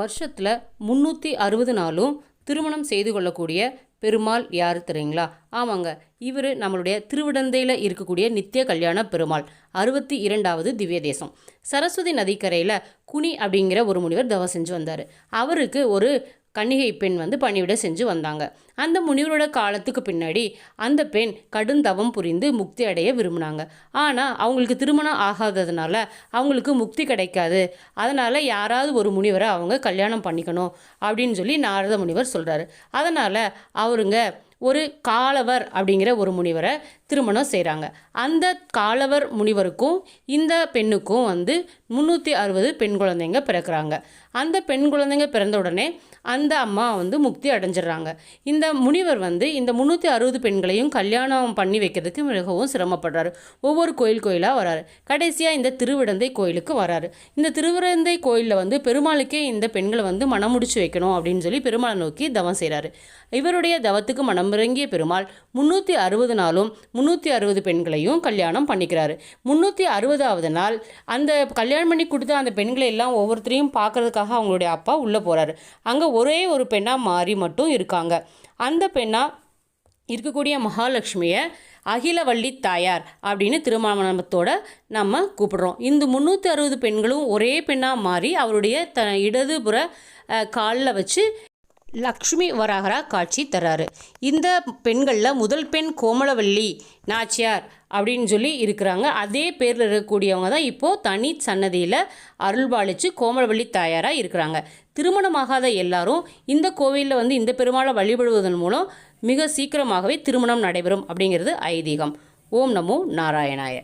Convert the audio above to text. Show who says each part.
Speaker 1: வருஷத்தில் முந்நூற்றி அறுபது நாளும் திருமணம் செய்து கொள்ளக்கூடிய பெருமாள் யார் தெரியுங்களா? ஆமாங்க. இவர் நம்மளுடைய திருவிடந்தையில் இருக்கக்கூடிய நித்திய கல்யாண பெருமாள். அறுபத்தி இரண்டாவது திவ்ய தேசம். சரஸ்வதி நதிக்கரையில் குனி அப்படிங்கிற ஒரு முனிவர் தவம் செஞ்சு வந்தார். அவருக்கு ஒரு கன்னிகை பெண் வந்து பணிவிட செஞ்சு வந்தாங்க. அந்த முனிவரோட காலத்துக்கு பின்னாடி அந்த பெண் கடுந்தவம் புரிந்து முக்தி அடைய விரும்பினாங்க. ஆனால் அவங்களுக்கு திருமணம் ஆகாததுனால அவங்களுக்கு முக்தி கிடைக்காது. அதனால் யாராவது ஒரு முனிவரை அவங்க கல்யாணம் பண்ணிக்கணும் அப்படின்னு சொல்லி நாரத முனிவர் சொல்கிறாரு அதனால் அவருங்க ஒரு காலவர் அப்படிங்கிற ஒரு முனிவரை திருமணம் செய்கிறாங்க அந்த காலவர் முனிவருக்கும் இந்த பெண்ணுக்கும் வந்து முந்நூற்றி அறுபது பெண் குழந்தைங்க பிறக்கிறாங்க. அந்த பெண் குழந்தைங்க பிறந்த உடனே அந்த அம்மா வந்து முக்தி அடைஞ்சிடுறாங்க. இந்த முனிவர் வந்து இந்த முந்நூற்றி அறுபது பெண்களையும் கல்யாணம் பண்ணி வைக்கிறதுக்கு மிகவும் சிரமப்படுறாரு. ஒவ்வொரு கோயில் கோயிலாக வராரு. கடைசியாக இந்த திருவிடந்தை கோயிலுக்கு வராரு. இந்த திருவிடந்தை கோயிலில் வந்து பெருமாளுக்கே இந்த பெண்களை வந்து மனம் முடிச்சு வைக்கணும் அப்படின்னு சொல்லி பெருமாளை நோக்கி தவம் செய்கிறாரு இவருடைய தவத்துக்கு மனமிறங்கிய பெருமாள் முந்நூற்றி அறுபது நாளும் முந்நூற்றி அறுபது பெண்களையும் கல்யாணம் பண்ணிக்கிறாரு. முந்நூற்றி அறுபதாவது நாள் அந்த கல்யாணம் பண்ணி கொடுத்த அந்த பெண்களை எல்லாம் ஒவ்வொருத்தரையும் பார்க்கறதுக்காக அவங்களுடைய அப்பா உள்ளே போகிறாரு அங்கே ஒரே ஒரு பெண்ணாக மாறி மட்டும் இருக்காங்க. அந்த பெண்ணாக இருக்கக்கூடிய மகாலட்சுமியை அகிலவள்ளி தாயார் அப்படின்னு திருமணத்தோட நம்ம கூப்பிடுறோம். இந்த முந்நூற்றி அறுபது பெண்களும் ஒரே பெண்ணாக மாறி அவருடைய த இடதுபுற காலில் வச்சு லக்ஷ்மி வராகரா காட்சி தராரு இந்த பெண்களில் முதல் பெண் கோமலவல்லி நாச்சியார் அப்படின்னு சொல்லி இருக்கிறாங்க. அதே பேரில் இருக்கக்கூடியவங்க தான் இப்போது தனி சன்னதியில் அருள்பாலிச்சு கோமலவல்லி தாயாராக இருக்கிறாங்க. திருமணமாகாத எல்லாரும் இந்த கோவிலில் வந்து இந்த பெருமாளை வழிபடுவதன் மூலம் மிக சீக்கிரமாகவே திருமணம் நடைபெறும் அப்படிங்கிறது ஐதீகம். ஓம் நமோ நாராயணாய.